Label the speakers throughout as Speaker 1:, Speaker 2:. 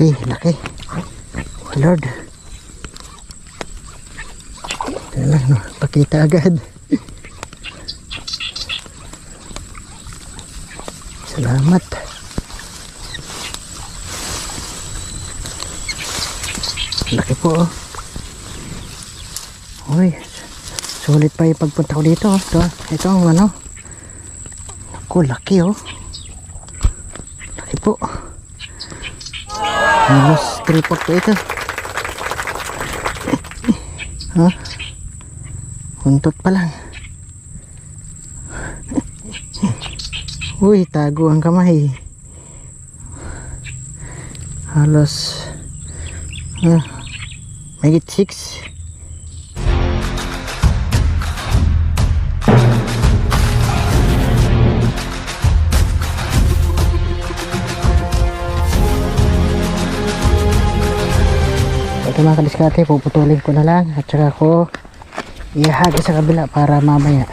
Speaker 1: Laki, laki. Oh, Lord. Lang, no? Pakita agad. Salamat. Laki po, oh. Uy, sulit pa yung pagpunta ko dito. oh. Ito, ito ang ano. Ako, laki oh. Laki po. Halos 3 po ito. ha? Huntot pa lang. Uy, tago ang kamay. Halos ah, may 6 Ito mga kadiskate, puputulin ko na lang at saka ko ihagi sa kabila para mamaya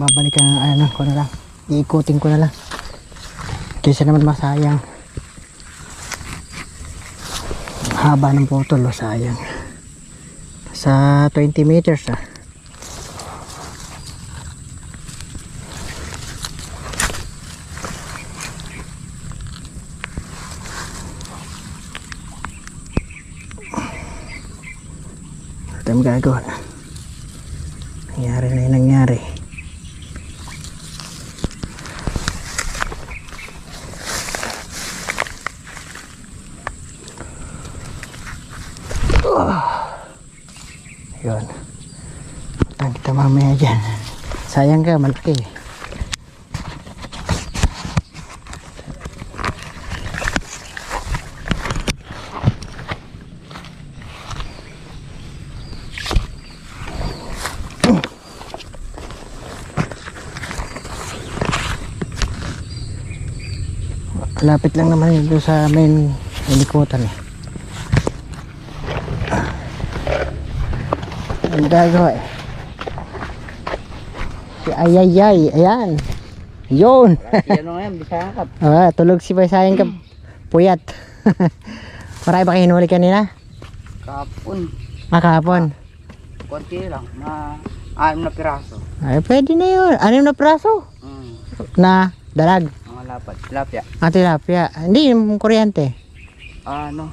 Speaker 1: babalikan ang ano ko na lang iikutin ko na lang. Kaysa naman masayang. Haba ng putol oh, sayang. Sa 20 meters ah ang gagawa nangyari na yung nangyari Yun. Puntahan kita mamaya dyan. Sayang ka, malaki. Lapit lang naman yun doon sa main inikutan eh. Ang gagawa eh. Si Ayayay, ayan. Yun.
Speaker 2: Ano nga yan, bisaya ka.
Speaker 1: ah, tulog si Baysayang ka. Puyat. Marami ba kayo hinuli kanina?
Speaker 2: Kapon.
Speaker 1: Makahapon.
Speaker 2: Konti lang. Ma anim na piraso.
Speaker 1: Ay, pwede na yun. Anim na praso.
Speaker 2: Mm.
Speaker 1: Na dalag.
Speaker 2: Lapad. Tilapia.
Speaker 1: At tilapia. Hindi, yung kuryente.
Speaker 2: Ano?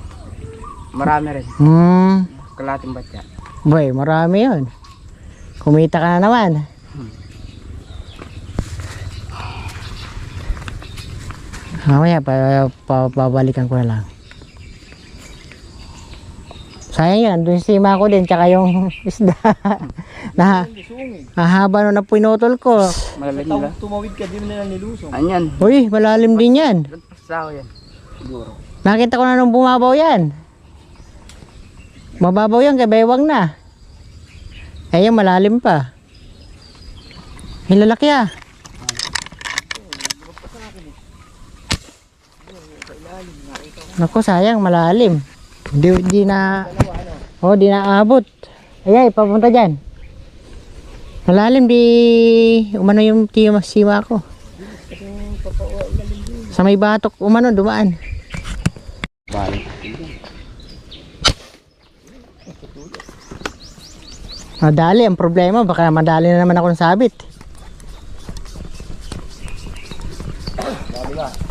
Speaker 2: Marami rin.
Speaker 1: Hmm.
Speaker 2: Kalating batya.
Speaker 1: Boy, marami yun. Kumita ka na naman. Mamaya, pa, pa, babalikan ko na lang. Sayang yan, doon si ko din, tsaka yung isda. na, mahaba na na pinutol ko.
Speaker 2: Malalim nila.
Speaker 3: tumawid ka, di mo nila nilusong.
Speaker 2: Anyan.
Speaker 1: Uy, malalim din yan.
Speaker 2: Pasaw yan. Siguro.
Speaker 1: Nakita ko na nung bumabaw yan. Mababaw yan, kay bewang na. Eh, yung malalim pa. Hilalaki ah. Naku, sayang, malalim. Di, di na, oh, di na abot. Ayay, papunta dyan. Malalim, di, umano yung tiyo sima ko. Sa may batok, umano, dumaan.
Speaker 2: Balik.
Speaker 1: Madali, ang problema, baka madali na naman ako ng sabit.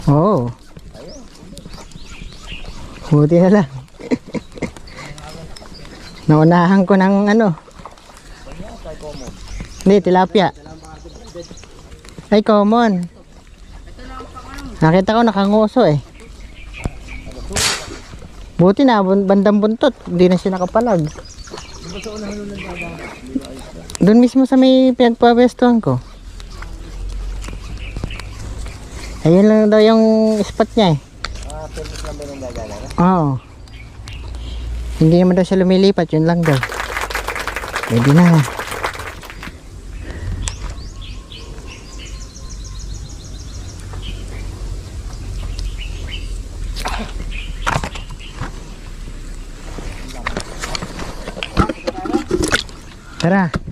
Speaker 1: Oo. Buti na lang. Naunahan ko ng ano. Hindi, tilapia. Ay, common. Nakita ko nakanguso eh. Buti na, bandang buntot. Hindi na siya nakapalag. Doon mismo sa may pinagpawestuhan ko. Ayun lang daw yung spot niya eh. Oo. Hindi naman daw siya lumilipat, yun lang daw. Pwede na. Tara.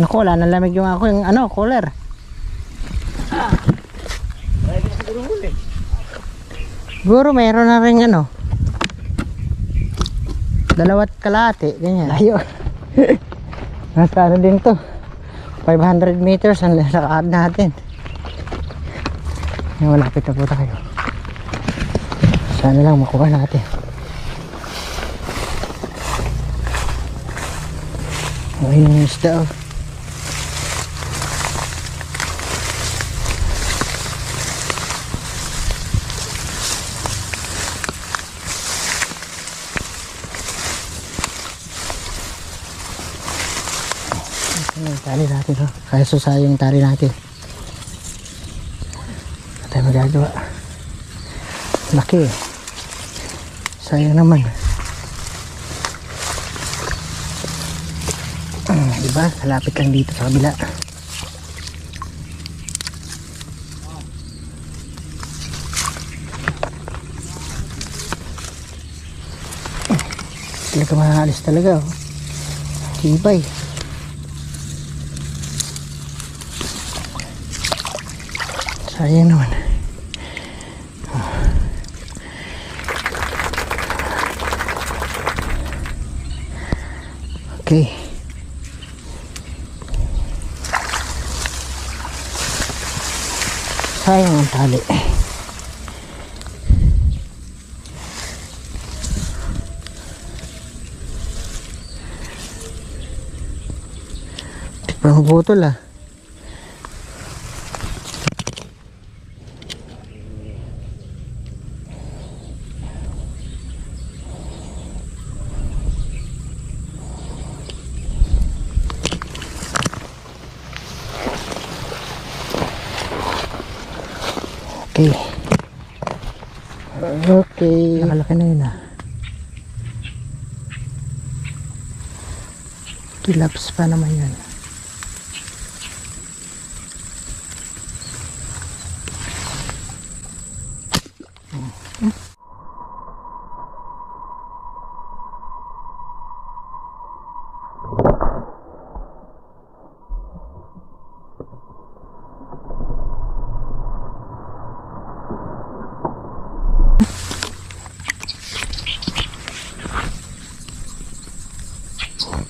Speaker 1: Naku, wala nang lamig yung ako yung ano, cooler. Siguro mayroon na rin ano. Dalawat kalate, ganyan. Layo. Nasa ano din to. 500 meters ang lakad natin. Malapit na po tayo. Sana lang makuha natin. Ayun yung isda. Ano Kaya susaya yung tali natin. Ano tayo magagawa? Laki eh. Sayang naman. Ah, diba? Malapit lang dito sa kabila. Talaga maalis talaga oh. Tibay. Sayang naman. Okay. Sayang ang tali. Di pa ah. Okay. Okay. Nakalaki na yun ah. Kilaps pa naman yun.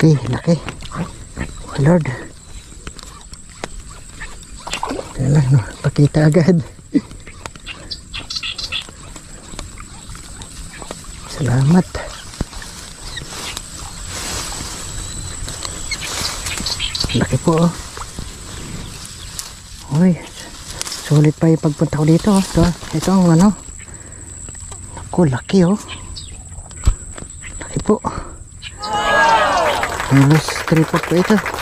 Speaker 1: Okay, laki. Lord. Kaya lang, no? Pakita agad. Salamat. Laki po, oh. Uy, sulit pa yung pagpunta ko dito, oh. Ito, ito ang ano. Ako, laki, oh. Laki po. Halos tripod po ito.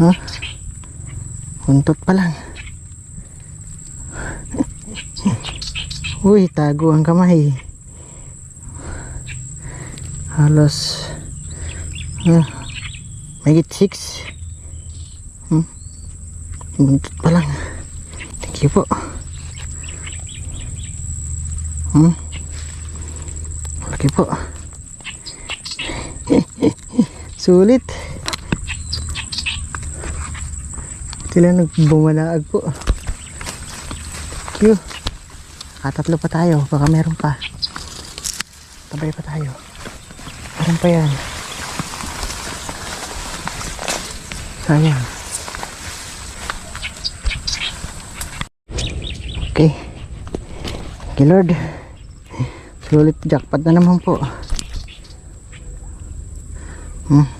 Speaker 1: Ha? Huntot pa lang. Uy, tago ang kamay. Halos uh, may 6. Hmm? Buntot pa lang. Thank you po. Hmm? Laki po. Sulit. Sila nagbumalaag po. Thank you. Pa tayo. Baka meron pa. Tabay pa tayo. Meron pa yan. Sayang. Okay. Okay Lord. Sulit jackpot na naman po. Hmm.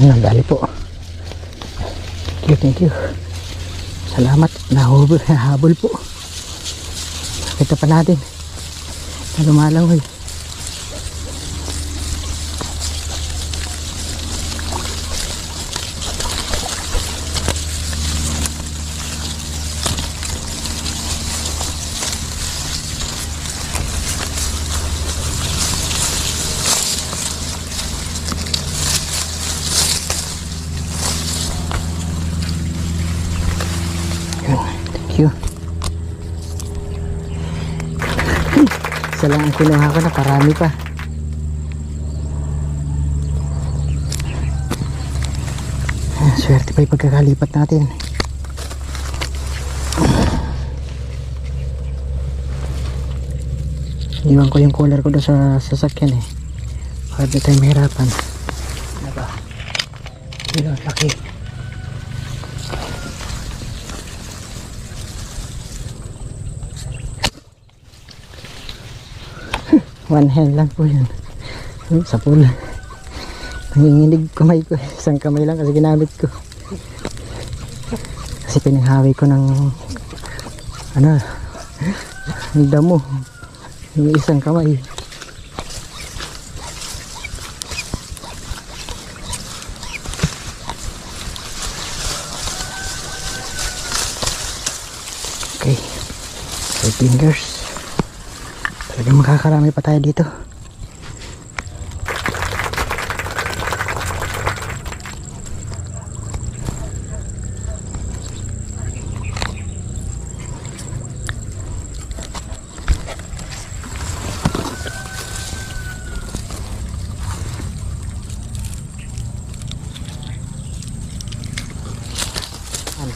Speaker 1: Nagali po. Thank you, thank you. Salamat. Nahabol, nahabol po. Kita pa natin. Na lumalangoy. Yun. Thank you. Isa lang ang kinuha ko na parami pa. Ah, Swerte pa yung pagkakalipat natin. Iwan ko yung cooler ko doon sa sasakyan eh. Baka di tayo mahirapan. Ano ba? Yun, laki. One hand lang po yun. Hmm, Sa pool. Nanginginig kamay ko. Isang kamay lang kasi ginamit ko. Kasi pinanghawi ko ng ano, ng damo. Yung isang kamay. Okay. Five fingers. Talagang makakarami pa tayo dito.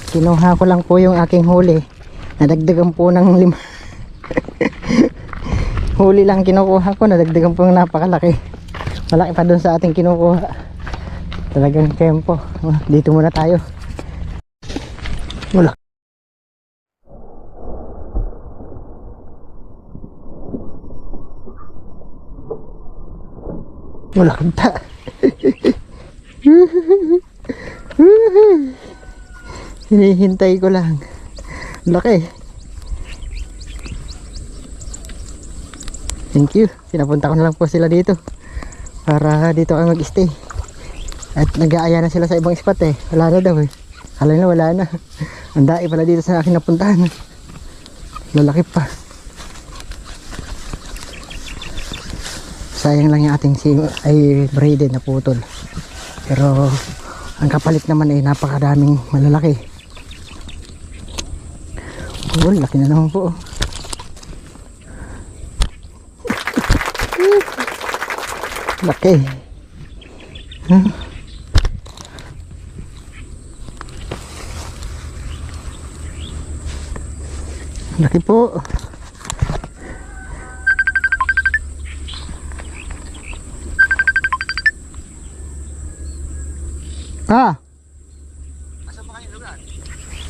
Speaker 1: Kinuha ko lang po yung aking huli. Nadagdagan po ng lima. Huli lang kinukuha ko. Nadagdagan po ng napakalaki. Malaki pa dun sa ating kinukuha. Talagang tempo. Ah, Dito muna tayo. Wala. Wala kanta. Hinihintay ko lang. Laki. Thank you. Pinapunta ko na lang po sila dito. Para dito kayo mag-stay. At nag-aaya na sila sa ibang spot eh. Wala na daw eh. Kala na wala na. Ang dai pala dito sa akin napuntahan. Lalaki pa. Sayang lang yung ating si ay braided na putol. Pero ang kapalit naman ay napakadaming malalaki. Oh, laki na naman po. Laki. Huh? Laki po. Ah.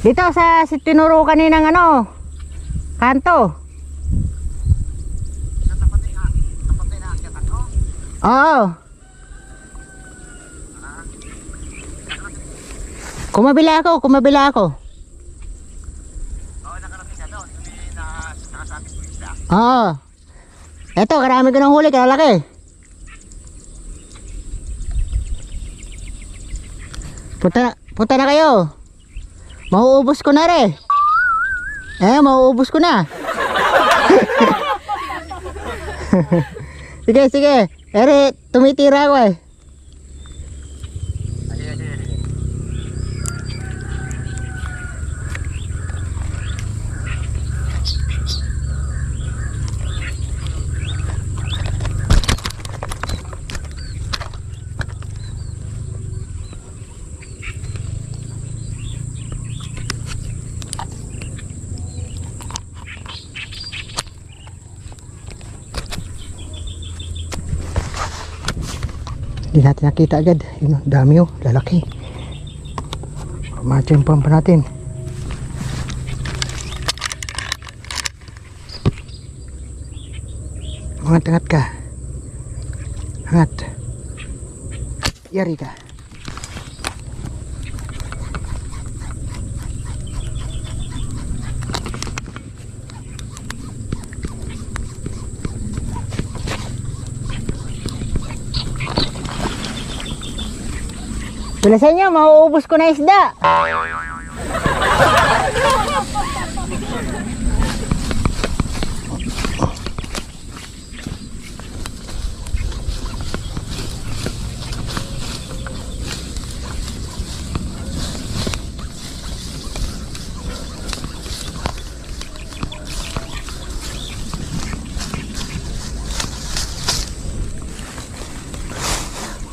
Speaker 1: Dito sa si tinuro kaninang ano? Kanto. Oo. Kumabila ako, kumabila ako. Oo. Eto, karami ko ng huli, kalalaki. Punta na, punta na kayo. Mauubos ko na rin. Eh, mauubos ko na. sige, sige. Ere, tumitira ako eh. Hindi natin nakita agad. Yun, oh, dami oh, lalaki. Matching pump natin. Angat, angat ka. Angat. Yari ka. Bilisan nyo, mauubos ko na isda.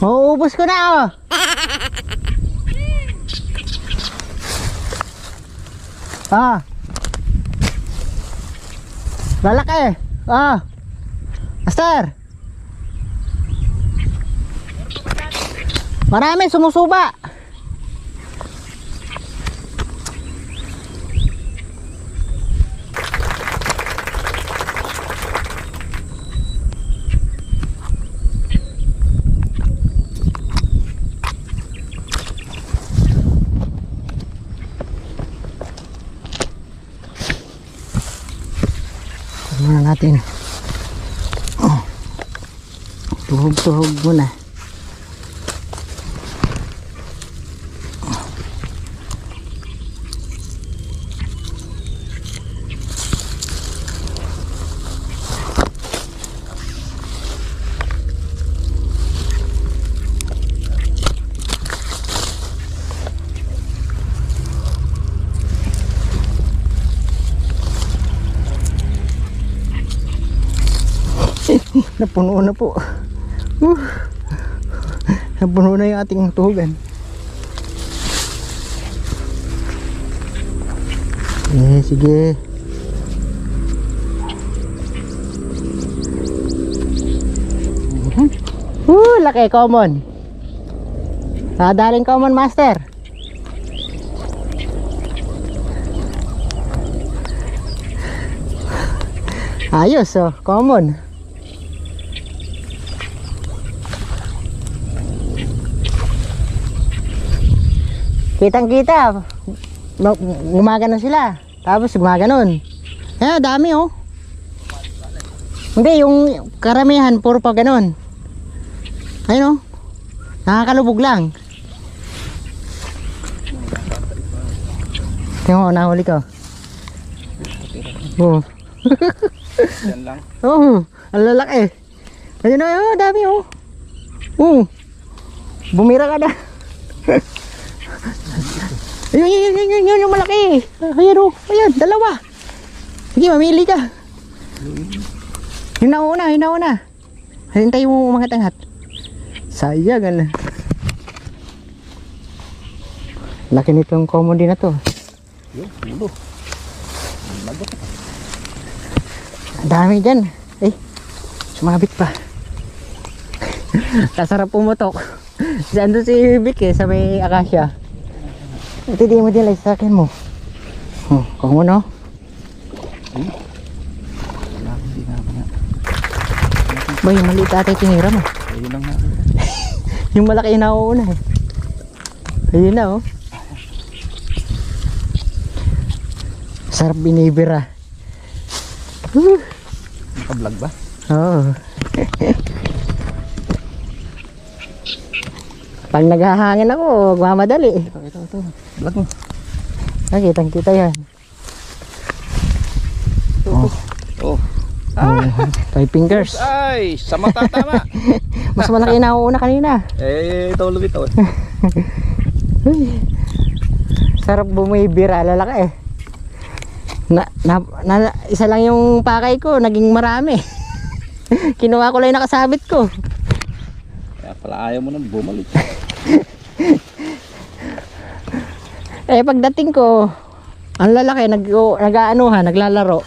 Speaker 1: Mauubos ko na oh. Ah. Lalaki. Ah. Master. Marami sumusuba. muna natin. Oh. Tuhog-tuhog muna. Napuno na po. Uh. Napuno na yung ating tuhugan. Eh, sige. Uh, laki common. Sadaling common master. Ayos oh, common. Kitang kita. Gumagano sila. Tapos gumaganon. Eh, dami oh. Hindi, yung karamihan, puro pa ganon. Ayun oh. Nakakalubog lang. Tingnan mo, nahuli ko. Oh.
Speaker 2: Yan lang.
Speaker 1: Oh, ang lalaki. Ayun oh, dami oh. Oh. Bumira ka na. Ayun, yun, yun, yun, yun, yun, yung malaki. Ayan oh, ayan, dalawa. Sige, mamili ka. Yung nauna, yung nauna. Hintay mo mga tangat. Sayang, ano. Laki nitong common din na to.
Speaker 2: Yun, ulo.
Speaker 1: Ang dami dyan. Eh, sumabit pa. Kasarap pumutok. Diyan doon si Vic eh, sa may akasya. Ito di mo din like sa akin mo. Oh, kung ano?
Speaker 2: Na na.
Speaker 1: Ba, yung maliit yung tinira mo.
Speaker 2: Ayun lang na.
Speaker 1: Yung malaki yung nauuna eh. Ayun na oh. Sarap binibira.
Speaker 2: Naka-vlog ba?
Speaker 1: Oo. Pag naghahangin ako, mamadali.
Speaker 2: Ito, ito, ito. Vlog mo.
Speaker 1: Nakitang kita yan.
Speaker 2: Oh. Oh.
Speaker 1: Ah. Five fingers.
Speaker 2: Ay, sa mata tama.
Speaker 1: Mas malaki na una kanina.
Speaker 2: eh, ito ulit ito.
Speaker 1: Sarap bumibira, lalaki eh. Na, na, na, isa lang yung pakay ko, naging marami. Kinuha ko lang yung nakasabit ko.
Speaker 2: Kaya pala ayaw mo nang bumalik.
Speaker 1: Eh pagdating ko, ang lalaki nag nag-aanuhan, naglalaro.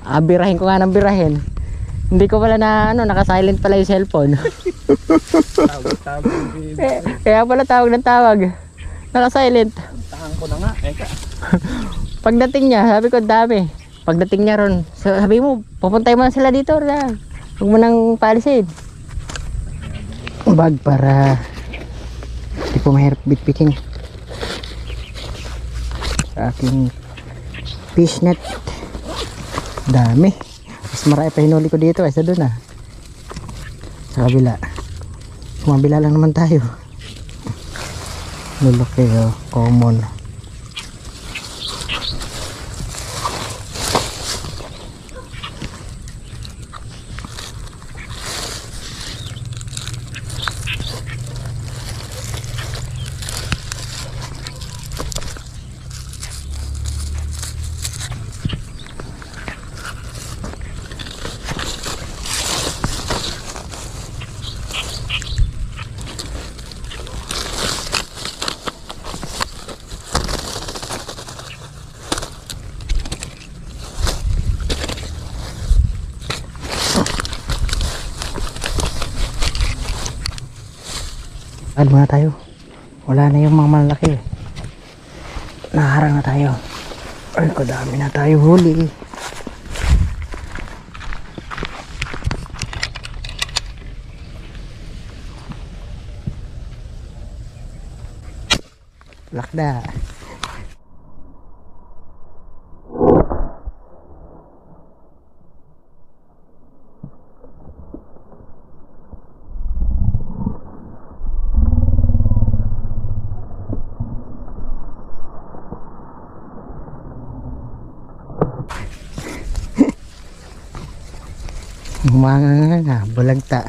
Speaker 1: Ah, birahin ko nga ng birahin. Hindi ko pala na ano, naka-silent pala yung cellphone.
Speaker 2: Tawag, tawag.
Speaker 1: Eh, Kaya pala tawag ng tawag. Naka-silent.
Speaker 2: Puntahan ko na nga. Eka.
Speaker 1: Pagdating niya, sabi ko dami. Pagdating niya ron, sabi mo, pupuntay mo na sila dito. Huwag mo nang palisin. Bag para hindi po mahirap bitbitin. Sa aking fish net. Dami. Mas marami pa hinuli ko dito kaysa doon ah. Sa kabila. Sumabila lang naman tayo. Lalaki oh, common. Ad muna tayo. Wala na yung mga malaki. Naharang na tayo. Ay, kadami na tayo huli. Lakda. Mga nga nga, bulagta.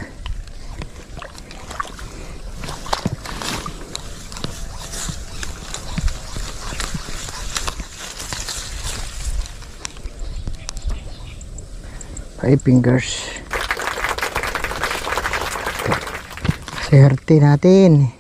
Speaker 1: Five fingers. Swerte natin.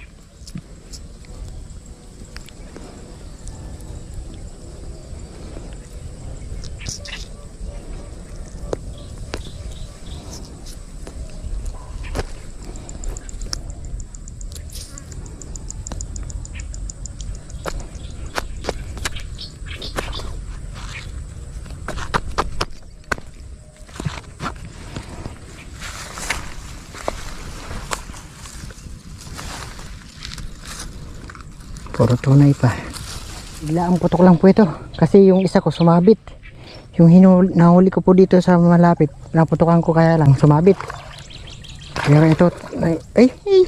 Speaker 1: Puro tunay pa. Bigla ang putok lang po ito. Kasi yung isa ko sumabit. Yung hinuli, nahuli ko po dito sa malapit. Naputokan ko kaya lang sumabit. Pero ito, ay, ay, ay.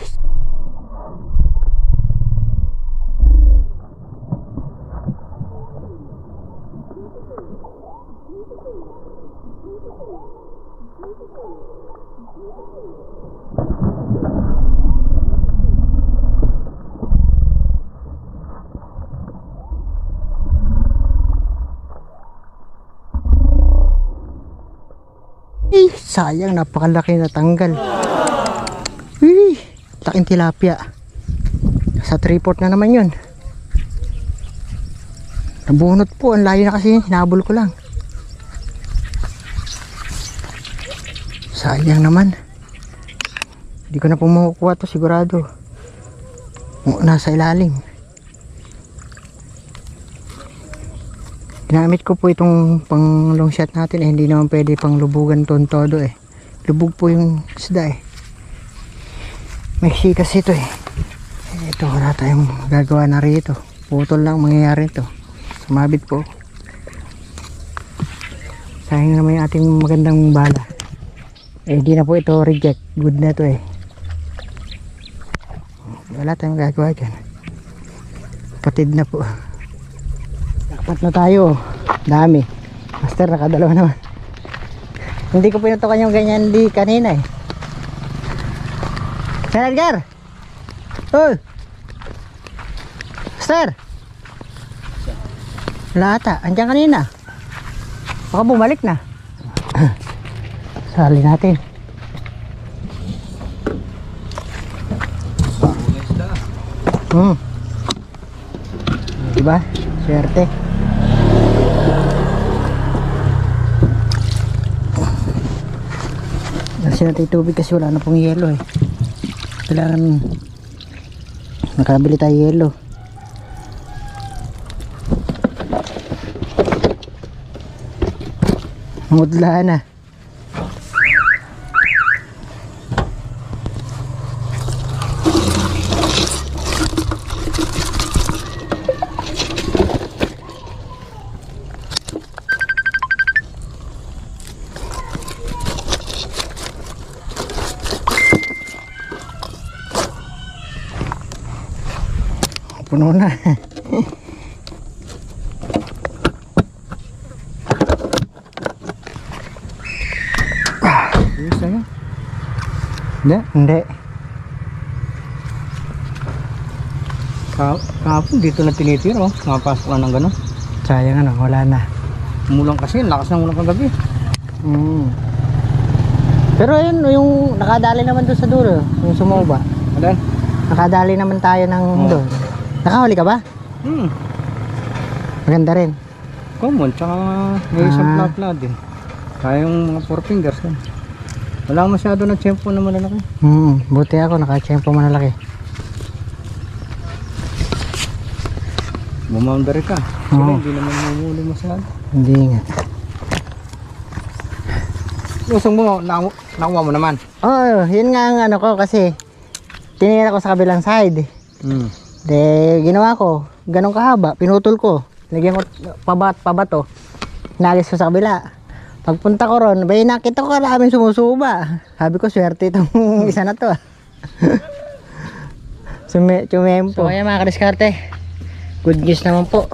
Speaker 1: Eh, sayang, napakalaki na tanggal. Eh, laking tilapia. Sa triport na naman yun. Nabunot po, ang layo na kasi, hinabol ko lang. Sayang naman. Hindi ko na po makukuha to sigurado. Nasa ilalim. Ginamit ko po itong pang long shot natin eh, hindi naman pwede pang lubugan ton todo eh. Lubog po yung isda eh. May sikas ito eh. Eh, Ito wala tayong gagawa na rito. Putol lang mangyayari ito. Sumabit po. Sayang naman yung ating magandang bala. Eh di na po ito reject. Good na to eh. Wala tayong gagawa dyan. Patid na po. Dapat na tayo. Dami. Master, nakadalawa naman. Hindi ko pinutukan yung ganyan di kanina eh. Sir Edgar! Uy! Master! Wala ata. Andiyan kanina. Baka bumalik na. Sali natin. Hmm. Diba? Swerte. Kasi natin tubig kasi wala na pong yelo eh. Kailangan nakabili tayo yelo. Mudla na. puno na.
Speaker 2: ah, ayos na yun.
Speaker 1: Hindi, hindi.
Speaker 2: Kahapon dito na tinitira oh. Nakapasok na ng gano'n.
Speaker 1: Sayang ano, wala na.
Speaker 2: Mulang kasi, lakas na mulang kagabi.
Speaker 1: Mm. Pero ayun, yung nakadali naman doon sa dulo, yung sumuba.
Speaker 2: Adan?
Speaker 1: Nakadali naman tayo ng
Speaker 2: oh.
Speaker 1: doon. Nakahuli ka ba?
Speaker 2: Hmm.
Speaker 1: Maganda rin.
Speaker 2: Common, tsaka may isang
Speaker 1: Ah.
Speaker 2: plat din. Kaya yung mga four fingers yan. Wala masyado na tiyempo na malalaki.
Speaker 1: Hmm, buti ako, nakachempo manalaki.
Speaker 2: Bumoundary ka. Sila
Speaker 1: Oo.
Speaker 2: hindi naman mamuli masyado.
Speaker 1: Hindi nga.
Speaker 2: Lusong mo, naku nakuha mo naman.
Speaker 1: Oo, oh, yun nga ang ano ko kasi tinira ko sa kabilang side.
Speaker 2: Hmm.
Speaker 1: De, ginawa ko, ganun kahaba, pinutol ko. Lagyan ko pabat, pabato. Nalis ko sa kabila. Pagpunta ko ron, bay nakita ko kalamin sumusuba. Sabi ko, swerte itong isa na to. Sume, chumempo. So, kaya mga kadiskarte, good news naman po.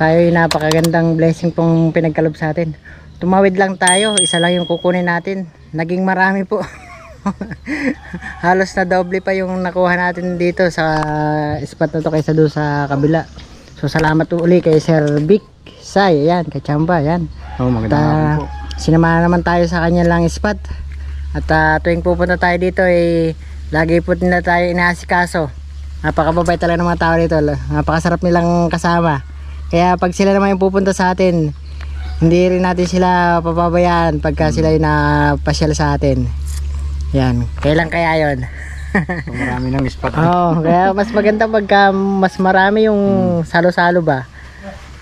Speaker 1: Tayo yung napakagandang blessing pong pinagkalob sa atin. Tumawid lang tayo, isa lang yung kukunin natin. Naging marami po. Halos na doble pa yung nakuha natin dito sa spot na to kaysa doon sa kabila. So salamat uli kay Sir Vic Sai, ayan, kay Chamba, ayan.
Speaker 2: Oh, magandang
Speaker 1: Ta-
Speaker 2: hapon po.
Speaker 1: sinamahan naman tayo sa kanya lang spot. At ah, tuwing pupunta tayo dito eh lagi po nila tayo inaasikaso. Napakababait talaga ng mga tao dito. Napakasarap nilang kasama. Kaya pag sila naman yung pupunta sa atin, hindi rin natin sila papabayaan pagka sila yung napasyal sa atin. Yan. Kailan kaya yon?
Speaker 2: Marami ng spot.
Speaker 1: Oo, kaya mas maganda pagka mas marami yung salo-salo ba.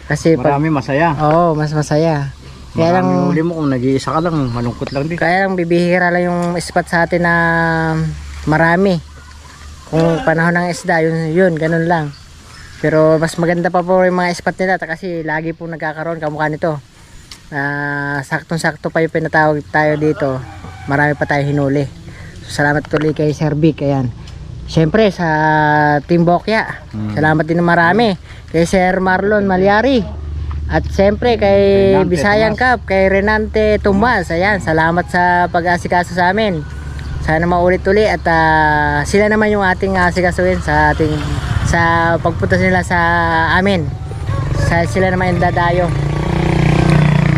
Speaker 1: Kasi pag,
Speaker 2: Marami masaya.
Speaker 1: oo, mas masaya. Kaya lang,
Speaker 2: Marami uli mo kung nag-iisa ka lang, malungkot lang din.
Speaker 1: Kaya lang bibihira lang yung spot sa atin na marami. Kung panahon ng isda, yun, yun ganun lang. Pero mas maganda pa po yung mga spot nila kasi lagi po nagkakaroon kamukha nito. Ah, saktong-sakto pa yung pinatawag tayo dito. Marami pa tayo hinuli. So, salamat tuloy kay Sir Vic. Ayan. Siyempre sa Team Bokya.
Speaker 2: Mm.
Speaker 1: Salamat din ng marami. Kay Sir Marlon Malyari. At siyempre kay
Speaker 2: Renante
Speaker 1: Bisayang
Speaker 2: Tomas.
Speaker 1: Cup, kay Renante Tomas. Ayan, salamat sa pag-asikaso sa amin. Sana maulit-uli at ah, sila naman yung ating asikasuhin sa ating sa pagpunta nila sa amin. Sa sila naman yung dadayo.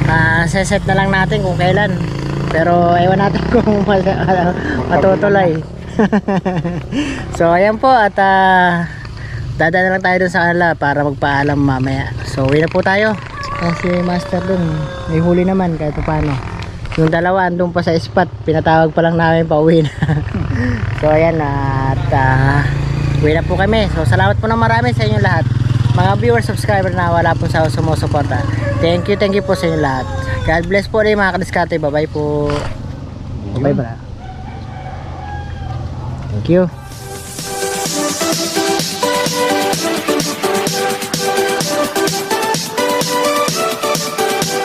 Speaker 1: Ah, seset na lang natin kung kailan. Pero ewan natin kung ma- matutuloy. so ayan po at ah, dadaan na lang tayo dun sa kanila para magpaalam mamaya. So uwi na po tayo. Kasi master dun, may huli naman kahit pa paano. Yung dalawa andun pa sa spot, pinatawag pa lang namin pa uwi na. so ayan at ah, uwi na po kami. So salamat po na marami sa inyo lahat. Mga viewers, subscriber na wala po sa sumusuporta. Thank you, thank you po sa inyo lahat. God bless po rin mga kadiskate. Bye bye po. Bye bye. Thank you.